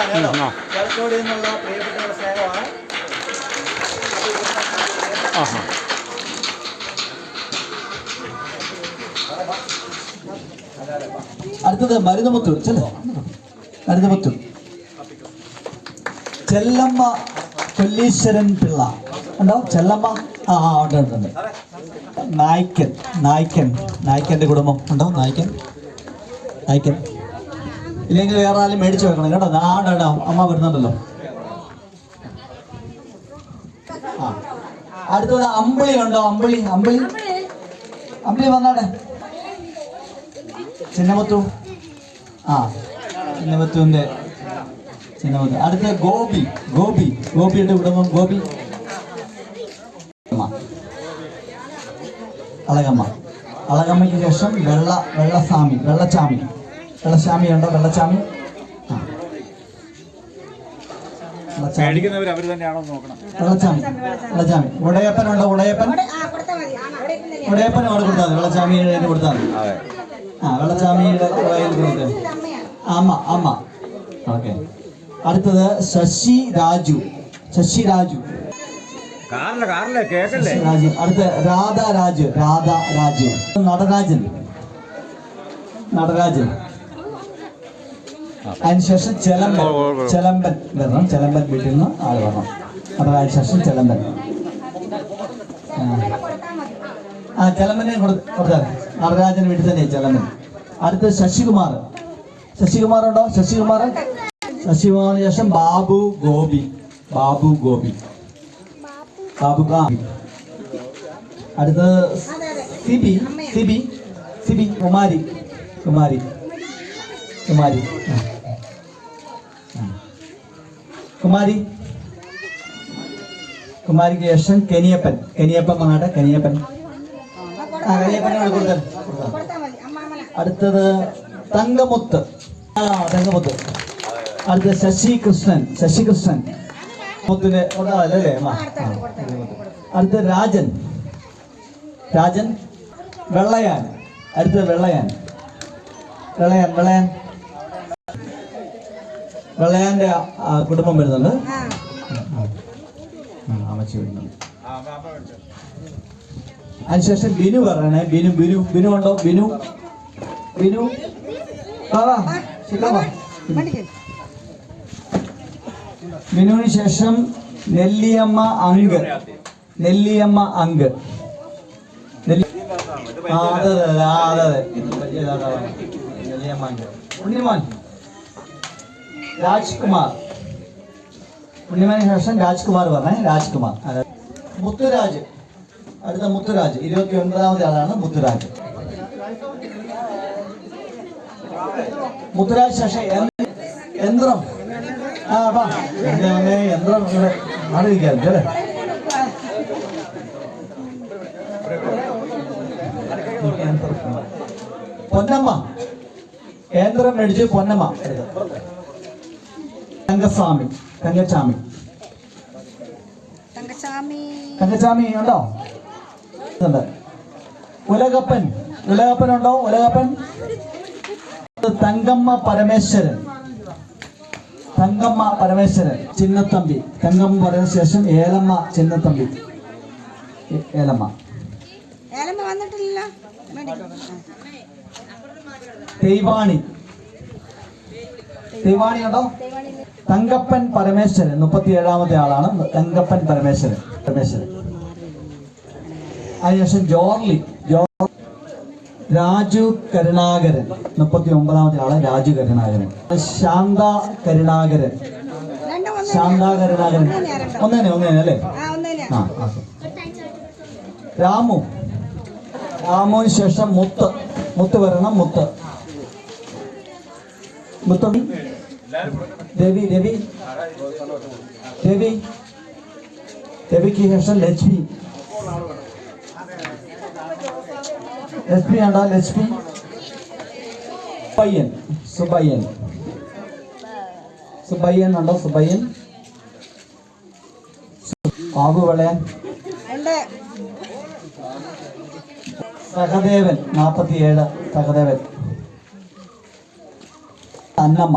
സ്നേഹിക്കുകയാണ് കേട്ടോ. ചേർത്തോടി എന്നുള്ള പ്രിയപ്പെട്ടവരുടെ സ്നേഹമാണ്. ആഹാ. അടുത്തത് മരുതമുത്തൂർ ചെല്ലേ? മരുതമുത്തൂർ. ചെല്ലമ്മ കൊല്ലീശ്വരൻ പിള്ള. ഉണ്ടോ? ചെല്ലമ്മ? ആ ആ ഉണ്ട് ഉണ്ട് ഉണ്ട്. നായ്ക്കൻ നായ്ക്കൻ നായ്ക്കന്റെ കുടുംബം. ഉണ്ടോ? നായ്ക്കൻ? നായ്ക്കൻ. ഇല്ലെങ്കിൽ വേറെ ആരും മേടിച്ചു വെക്കണം. കേട്ടോ ആ ഉണ്ട്, ഉണ്ട്. അമ്മ വരുന്നുണ്ടല്ലോ. അടുത്തത് അമ്പിളി ഉണ്ടോ? അമ്പിളി അമ്പിളി? അമ്പിളി വന്നാടെ. ചിന്നമുത്തു. ആ ചിന്നമുത്തുവിന്റെ ചിന്നമുത്തു. അടുത്ത ഗോപി ഗോപി. ഗോപിയുടെ കുടുംബം ഗോപി. അളകമ്മ. അളകമ്മയ്ക്ക് ശേഷം വെള്ള വെള്ളസ്വാമി വെള്ളച്ചാമി. വെള്ളച്ചാമി ഉണ്ടോ? വെള്ളച്ചാമി? വെള്ളച്ചാമി. ഉടയപ്പൻ ഉണ്ടോ? ഉടയപ്പൻ? ഉടയപ്പൻ അവിടെ കൊടുത്താൽ മതി. വെള്ളച്ചാമി കൊടുത്താൽ മതി. ആ വെള്ളച്ചാമിയുടെ അമ്മ അമ്മ. ഓക്കെ. അടുത്തത് ശശി രാജു. ശശി രാജു. രാജു അടുത്ത രാധ രാജു. രാധ രാജു നടരാജൻ. നടരാജൻ. അതിനുശേഷം ചെലമ്പൻ. ചെലമ്പൻ വരണം. ചെലമ്പൻ വീട്ടിൽ നിന്ന് ആൾ വരണം. അപ്പോൾ അതിനുശേഷം ചെലമ്പൻ. ആ. ചെലമ്പനെ കൊടു- കൊടുത്താൽ നടരാജൻ വീട്ടിൽ തന്നെ ചെലമ്പൻ. അടുത്ത് ശശികുമാർ. ശശികുമാർ ഉണ്ടോ? ശശികുമാർ? ശശികുമാറിന് ശേഷം ബാബു ഗോപി. ബാബു ഗോപി. ബാബു ഗോപി അടുത്തത് സിബി. സിബി. സിബി. കുമാരി കുമാരി കുമാരി. കുമാരി. കുമാരിക്ക് ശേഷം കെനിയപ്പൻ. കെനിയപ്പൻ മാട കെനിയപ്പൻ. അടുത്തത് തങ്കമുത്ത്. ആ തങ്കമുത്ത്. അടുത്തത് ശശി കൃഷ്ണൻ ശശി കൃഷ്ണൻ മുത്തിന്റെ അല്ലേ അടുത്ത രാജൻ. രാജൻ വെള്ളയാൻ. അടുത്തത് വെള്ളയാൻ. വെള്ളയാൻ വെള്ളയാൻ. വെള്ളയാന്റെ കുടുംബം വരുന്നുണ്ട്. അമ്മച്ചി വരുന്നുണ്ട്. അതിനുശേഷം ബിനു പറയണേ. ബിനു ബിനു ബിനു ഉണ്ടോ? ബിനു? ബിനു. ബിനുവിന് ശേഷം നെല്ലിയമ്മ അങ്ക്. നെല്ലിയമ്മ അങ്ക്. ആ അതെ അതെ അതെ അതെ. നെല്ലിയമ്മ അങ്ക്. ഉണ്ണിമോൻ. രാജ്കുമാർ. ഉണ്ണിമോന് ശേഷം രാജ്കുമാർ പറഞ്ഞേ രാജ്കുമാർ. മുത്തുരാജ്. അടുത്ത മുത്തുരാജ്. ഇരുപത്തി ഒൻപതാമത്തെ ആളാണ് മുത്തുരാജ്. മുത്തുരാജ് ശേഷം യന്- യന്ത്രം. ആ വാ. യന്ത്രം മാറിയിരിക്കാം അല്ലേ? പൊന്നമ്മ. യന്ത്രം മേടിച്ച് പൊന്നമ്മ. എടുത്ത്. തങ്കസ്വാമി തങ്കച്ചാമി. തങ്കച്ചാമി. ഉണ്ടോ. ഉലകപ്പൻ ഉലകപ്പൻ ഉണ്ടോ ഉലകപ്പൻ? തങ്കമ്മ പരമേശ്വരൻ. തങ്കമ്മ പരമേശ്വരൻ ചിന്നത്തമ്പി. തങ്കമ്മ പറഞ്ഞ ശേഷം ഏലമ്മ ചിന്നത്തമ്പി. ഏലമ്മ. ഏലമ്മ വന്നിട്ടില്ല. തെയ്വാണി. തെയ്വാണി ഉണ്ടോ തങ്കപ്പൻ പരമേശ്വരൻ മുപ്പത്തി ഏഴാമത്തെ ആളാണ്. തങ്കപ്പൻ പരമേശ്വരൻ പരമേശ്വരൻ. അതിനുശേഷം ജോർലി ജോർ രാജു കരുണാകരൻ മുപ്പത്തി ഒമ്പതാമത്തെ ആൾ രാജു കരുണാകരൻ. ശാന്ത കരുണാകരൻ. ശാന്ത കരുണാകരൻ. ഒന്നേനെ ഒന്നേനെ അല്ലേ? ആ. രാമു. രാമുവിന് ശേഷം മുത്ത്. മുത്ത് വരണം മുത്ത്. മുത്തമ്മി രവി രവി രവി രവിക്ക് ശേഷം ലക്ഷ്മി ലക്ഷ്മി ഉണ്ടോ ലക്ഷ്മി സുബയ്യൻ സുബയ്യൻ. സുബയ്യൻ ഉണ്ടോ സുബയ്യൻ. വളയൻ. സഹദേവൻ നാൽപ്പത്തിയേഴ് സഹദേവൻ. അന്നമ്മ.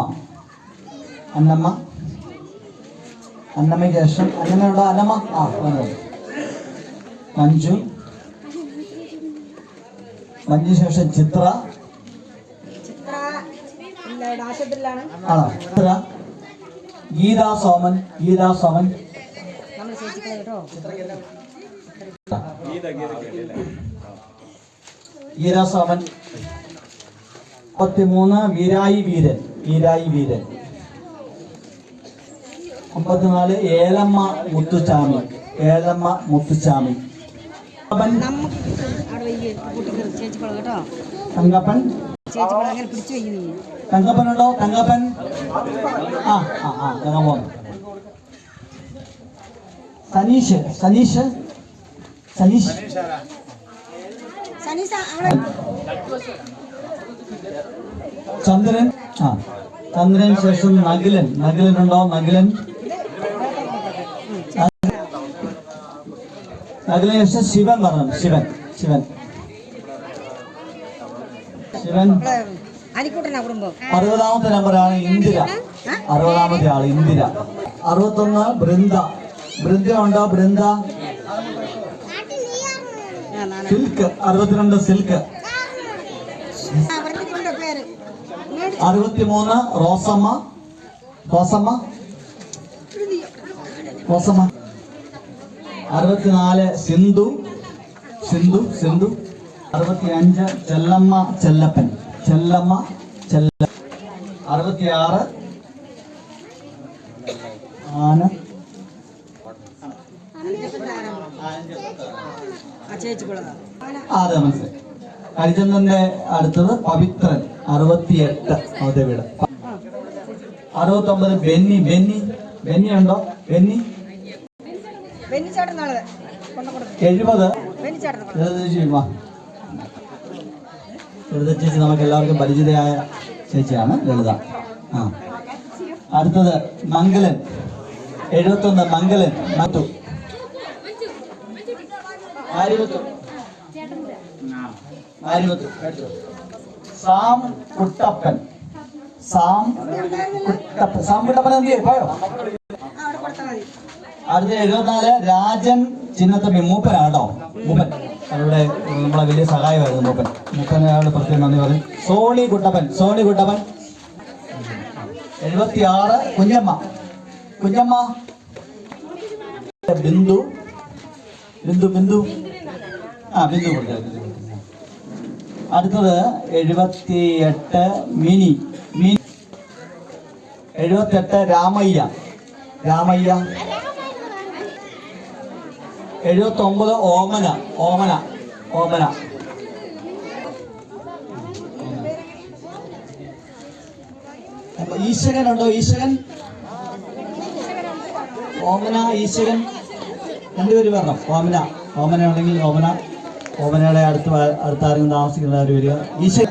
അന്നമ്മ. അന്നമ്മയ്ക്ക് ശേഷം അന്നമ്മയുടെ അന്നമ്മ. ആ മഞ്ജു. മഞ്ജു ശേഷം ചിത്ര. ചിത്ര ഇവിടെ ആണോ? ഗീതാ സോമൻ. ഗീതാ സോമൻ. ഗീതാ സോമൻ. മുപ്പത്തിമൂന്ന് വീരായി വീരൻ. വീരായി വീരൻ. അമ്പത്തിനാല് ഏലമ്മ മുത്തുച്ചാമി. ഏലമ്മ മുത്തുച്ചാമി. തങ്കപ്പൻ തങ്കപ്പൻ. തങ്കപ്പനുണ്ടോ? തങ്കപ്പൻ. ആ ആ ആ തങ്കപ്പൻ സനീഷ് സനീഷ്. സനീഷ്. ചന്ദ്രൻ. ആ ചന്ദ്രൻ ശേഷം നഗിലൻ നഗിലൻ ഉണ്ടോ? നകിലൻ. നകിലൻ ശേഷം ശിവൻ പറഞ്ഞു ശിവൻ ശിവൻ. ശിവൻ. അറുപതാമത്തെ നമ്പറാണ് ഇന്ദിര. അറുപതാമത്തെ ആൾ ഇന്ദിര. അറുപത്തൊന്ന് ബൃന്ദ. ബൃന്ദ ഉണ്ടോ? ബൃന്ദ. സിൽക്ക്. അറുപത്തിരണ്ട് സിൽക്ക്. അറുപത്തിമൂന്ന് റോസമ്മ. റോസമ്മ. റോസമ്മ. അറുപത്തിനാല് സിന്ധു സിന്ധു സിന്ധു. അറുപത്തിയഞ്ച് ചെല്ലമ്മ ചെല്ലപ്പൻ. ചെല്ലമ്മ ചെല്ല അറുപത്തിയാറ്. ആന ആ ചേച്ചിക്കുള്ളതാ ആ, അതെ മനസ്സിലായി. ഹരിചന്ദ്രന്റെ അടുത്തത് പവിത്രൻ അറുപത്തിയെട്ട്. അവരുടെ വീട്. അറുപത്തി ഒമ്പത് ബെന്നി ബെന്നി. ബെന്നി ഉണ്ടോ? ബെന്നി? എഴുപത്. ലളിത ചേച്ചി നമുക്ക് എല്ലാവർക്കും പരിചിതയായ ചേച്ചിയാണ് ലളിത. ആ. അടുത്തത് മംഗലൻ. എഴുപത്തൊന്ന് മംഗലൻ മറ്റു. Sam Kuttappan. Sam Kuttappan. Sam Kuttappan എന്ത്? പോയോ? അടുത്ത എഴുപത്തിനാല് രാജൻ ചിന്നത്തമ്പി മൂപ്പനാട്ടോ മൂപ്പൻ. അവരുടെ നമ്മളെ വലിയ സഹായമായിരുന്നു മൂപ്പൻ. മൂപ്പനെ അയാളുടെ പ്രത്യേകം നന്ദി പറയും സോണി കുട്ടപ്പൻ. സോണി കുട്ടപ്പൻ. എഴുപത്തി ആറ് കുഞ്ഞമ്മ. കുഞ്ഞമ്മ. ബിന്ദു. ബിന്ദു ബിന്ദു. ആ ബിന്ദു അടുത്തത് എഴുപത്തി എട്ട് മിനി. മിനി. എഴുപത്തെട്ട് രാമയ്യ. രാമയ്യ. എഴുപത്തി ഒമ്പത് ഓമന ഓമന. ഓമന ഈശകൻ ഉണ്ടോ? ഈശകൻ ഓമന ഈശകൻ രണ്ടുപേര് വരണം. ഓമന ഓമന ഉണ്ടെങ്കിൽ ഓമന. ഓമനയുടെ അടുത്ത് അടുത്താരെങ്കിലും താമസിക്കുന്നവർ വരിക. ഈശകൻ